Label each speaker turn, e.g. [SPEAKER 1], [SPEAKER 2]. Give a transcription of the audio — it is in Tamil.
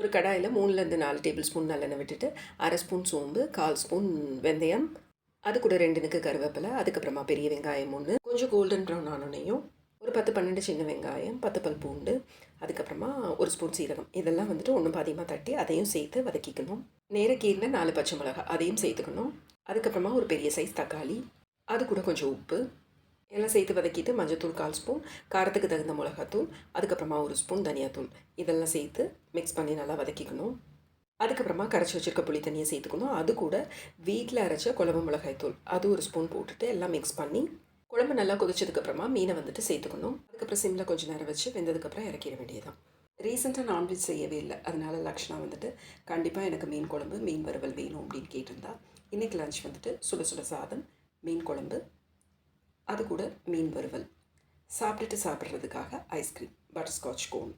[SPEAKER 1] ஒரு கடாயில் மூணுலேருந்து நாலு டேபிள் ஸ்பூன் நல்லெண்ணெய் விட்டுட்டு அரை ஸ்பூன் சோம்பு கால் ஸ்பூன் வெந்தயம் அது கூட ரெண்டு நிற்கு கருவேப்பிலை அதுக்கப்புறமா பெரிய வெங்காயம் ஒன்று கொஞ்சம் கோல்டன் ப்ரௌன் ஆனோனையும் ஒரு பத்து பன்னெண்டு சின்ன வெங்காயம் பத்து பல் பூண்டு அதுக்கப்புறமா ஒரு ஸ்பூன் சீரகம். இதெல்லாம் வந்துட்டு ஒன்று பாதியமாக தட்டி அதையும் சேர்த்து வதக்கிக்கணும். நேர கீரில் நாலு பச்சை மிளகாய் அதையும் சேர்த்துக்கணும். அதுக்கப்புறமா ஒரு பெரிய சைஸ் தக்காளி அது கூட கொஞ்சம் உப்பு எல்லாம் சேர்த்து வதக்கிட்டு மஞ்சத்தூள் கால் ஸ்பூன் காரத்துக்கு தகுந்த மிளகாத்தூள் அதுக்கப்புறமா ஒரு ஸ்பூன் தனியாத்தூள். இதெல்லாம் சேர்த்து மிக்ஸ் பண்ணி நல்லா வதக்கிக்கணும். அதுக்கப்புறமா கரைச்சி வச்சிருக்க புளி தண்ணியை சேர்த்துக்கணும். அது கூட வீட்டில் அரைச்ச குழம்பு மிளகாய் தூள். அது ஒரு ஸ்பூன் போட்டுட்டு எல்லாம் மிக்ஸ் பண்ணி குழம்பு நல்லா கொதிச்சதுக்கப்புறமா மீனை வந்துட்டு சேர்த்துக்கணும். அதுக்கப்புறம் சிம்மில் கொஞ்சம் நேரம் வச்சு வெந்ததுக்கப்புறம் இறக்கிட வேண்டியதுதான். ரீசெண்டாக நான்வெஜ் செய்யவே இல்லை. அதனால லக்ஷனா வந்துட்டு கண்டிப்பாக எனக்கு மீன் குழம்பு மீன் வறுவல் வேணும் அப்படின்னு கேட்டிருந்தா இன்றைக்கி லஞ்ச் வந்துட்டு சுட சுட சாதம் மீன் குழம்பு அது கூட மீன் வறுவல். சாப்பிட்டுட்டு சாப்பிட்றதுக்காக ஐஸ்கிரீம் பட்டர்ஸ்காட்ச் கோன்